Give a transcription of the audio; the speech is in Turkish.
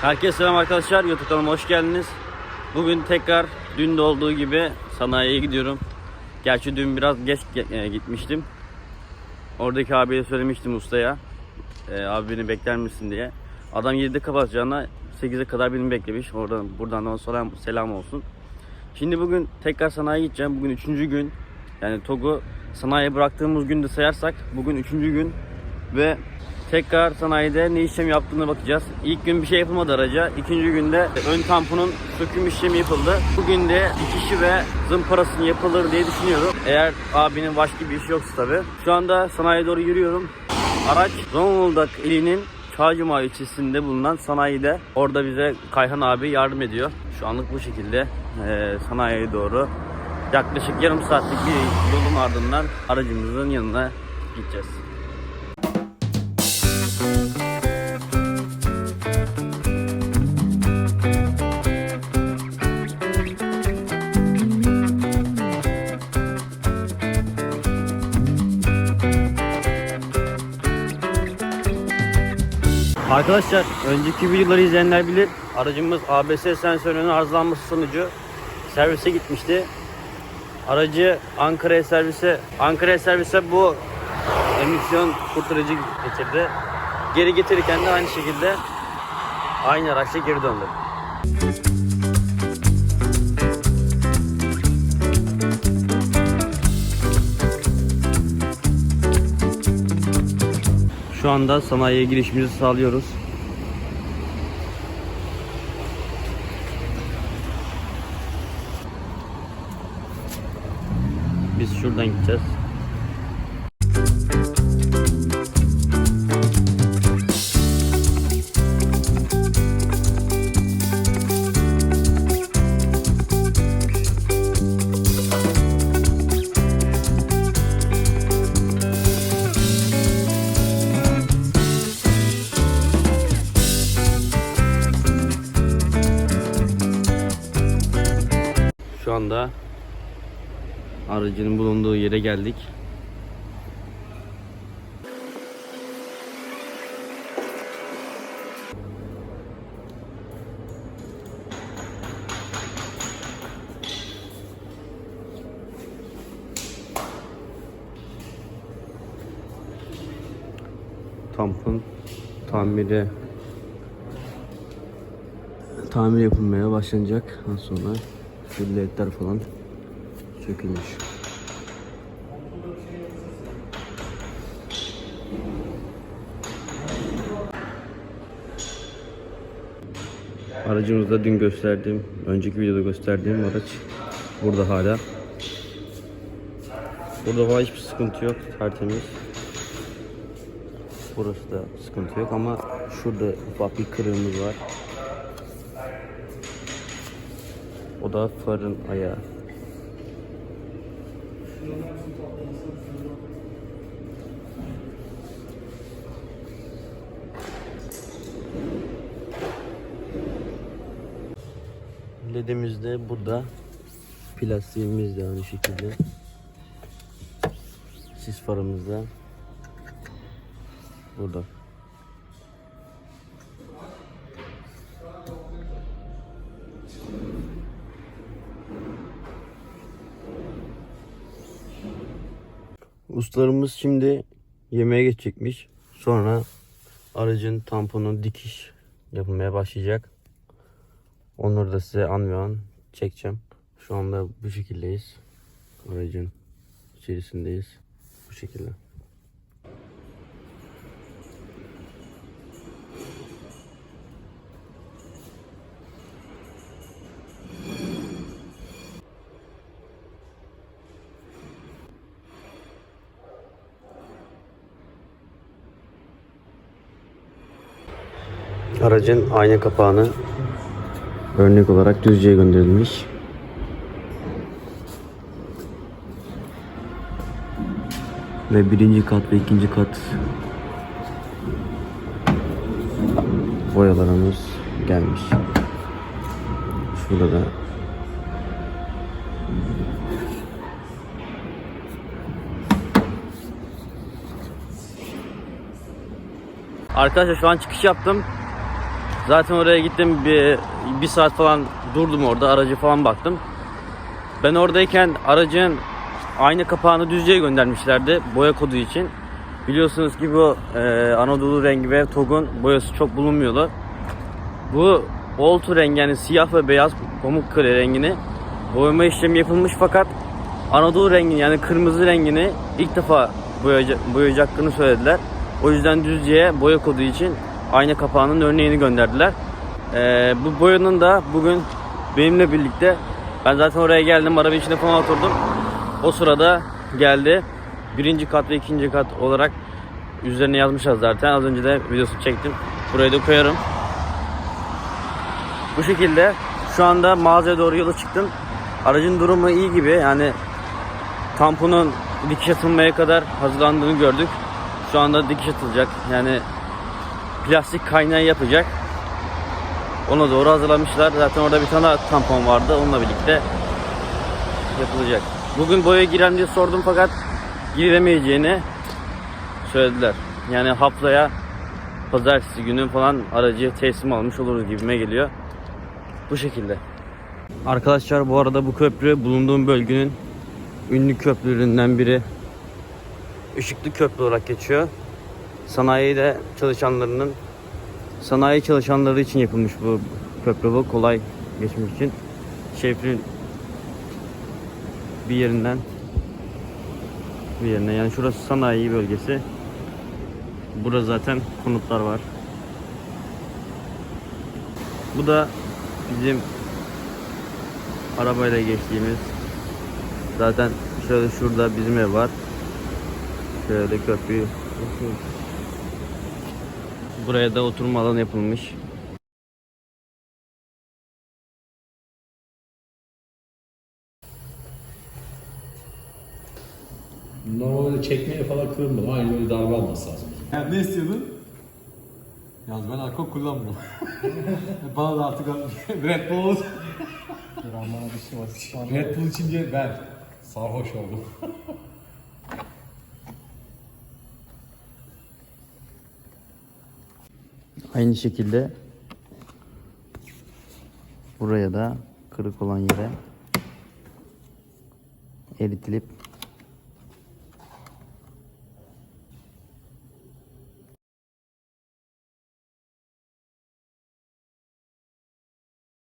Herkese selam arkadaşlar. YouTube kanalıma hoş geldiniz. Bugün tekrar dün de olduğu gibi sanayiye gidiyorum. Gerçi dün biraz geç ge- e, gitmiştim. Oradaki abiye söylemiştim ustaya. E, abi beni bekler misin diye. Adam 7'de kapatacağına 8'e kadar beni beklemiş. Oradan buradan da ona selam, selam olsun. Şimdi bugün tekrar sanayiye gideceğim. Bugün 3. gün. Yani TOG'u sanayiye bıraktığımız günde sayarsak bugün 3. gün ve tekrar sanayide ne işlem yaptığına bakacağız. İlk gün bir şey yapılmadı araca. İkinci günde ön tamponun söküm işlemi yapıldı. Bugün de dikişi ve zımparasını yapılır diye düşünüyorum. Eğer abinin başka bir işi yoksa tabi. Şu anda sanayiye doğru yürüyorum. Araç Zonguldak ilinin Çağcıma ilçesinde bulunan sanayide. Orada bize Kayhan abi yardım ediyor. Şu anlık bu şekilde eee sanayiye doğru yaklaşık yarım saatlik bir yolun ardından aracımızın yanına gideceğiz. Arkadaşlar önceki videoları izleyenler bilir. Aracımız ABS sensörünün arızalanması sonucu servise gitmişti. Aracı Ankara'ya servise Ankara'ya servise bu emisyon kurtarıcı getirdi. Geri getirirken de aynı şekilde aynı araçla geri döndü. Şu anda sanayiye girişimizi sağlıyoruz. Biz şuradan gideceğiz. Anda aracının bulunduğu yere geldik. Tampon tamiri tamir yapılmaya başlanacak. Sonra şu ledler falan sökülmüş. Aracımızda dün gösterdiğim, önceki videoda gösterdiğim araç burada hala. Burada falan hiçbir sıkıntı yok, tertemiz. Burası da sıkıntı yok ama şurada ufak bir kırığımız var. O da farın ayağı. LED'imiz de burada. Plastiğimiz de aynı şekilde. Sis farımız da burada. Ustalarımız şimdi yemeğe geçecekmiş. Sonra aracın tamponu dikiş yapılmaya başlayacak. Onları da size an ve an çekeceğim. Şu anda bu şekildeyiz. Aracın içerisindeyiz. Bu şekilde. Aracın ayna kapağını örnek olarak Düzce'ye gönderilmiş. Ve birinci kat ve ikinci kat boyalarımız gelmiş. Şurada da Arkadaşlar şu an çıkış yaptım. Zaten oraya gittim bir, bir saat falan durdum orada aracı falan baktım. Ben oradayken aracın aynı kapağını düzce'ye göndermişlerdi boya kodu için. Biliyorsunuz ki bu e, Anadolu rengi ve TOG'un boyası çok bulunmuyordu. Bu Oltu rengi yani siyah ve beyaz pamuk kare rengini boyama işlemi yapılmış fakat Anadolu rengini yani kırmızı rengini ilk defa boyayacak, boyayacaklarını söylediler. O yüzden Düzce'ye boya kodu için ayna kapağının örneğini gönderdiler. Ee, bu boyanın da bugün benimle birlikte ben zaten oraya geldim araba içine falan oturdum. O sırada geldi. Birinci kat ve ikinci kat olarak üzerine yazmışlar zaten. Az önce de videosunu çektim. Burayı da koyarım. Bu şekilde şu anda mağazaya doğru yola çıktım. Aracın durumu iyi gibi yani tamponun dikiş atılmaya kadar hazırlandığını gördük. Şu anda dikiş atılacak. Yani plastik kaynağı yapacak. Ona doğru hazırlamışlar. Zaten orada bir tane tampon vardı. Onunla birlikte yapılacak. Bugün boya giren diye sordum fakat giremeyeceğini söylediler. Yani haftaya pazartesi günü falan aracı teslim almış oluruz gibime geliyor. Bu şekilde. Arkadaşlar bu arada bu köprü bulunduğum bölgenin ünlü köprülerinden biri. Işıklı köprü olarak geçiyor. Sanayide çalışanlarının sanayi çalışanları için yapılmış bu köprü bu kolay geçmek için. Şehrin bir yerinden bir yerine yani şurası sanayi bölgesi. Burada zaten konutlar var. Bu da bizim arabayla geçtiğimiz zaten şöyle şurada bizim ev var. Şöyle köprüyü Buraya da oturma alanı yapılmış. Normalde çekmeye falan kırılmadım. Aynı öyle darbe alması lazım. Yani ne istiyordun? Yalnız ben alkol kullanmıyorum. Bana da artık Red Bull Red Bull içince ben sarhoş oldum. Aynı şekilde buraya da kırık olan yere eritilip